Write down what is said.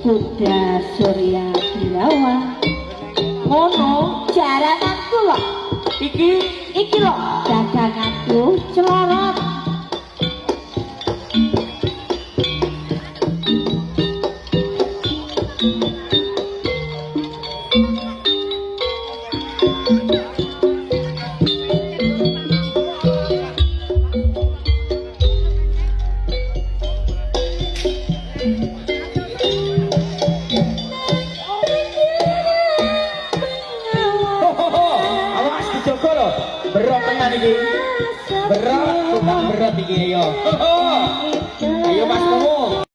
Sudha Surya Dirawa Mono jarak aku lho Iki? Iki lho tanigi. Berat, tukang berat iki ayo. Ayo mas kamu.